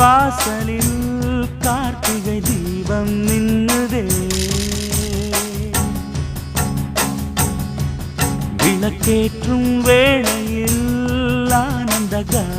வாசலில் கார்த்திகை தீபம் நின்னுதே. விளக்கேற்றும் வேளையில் ஆனந்த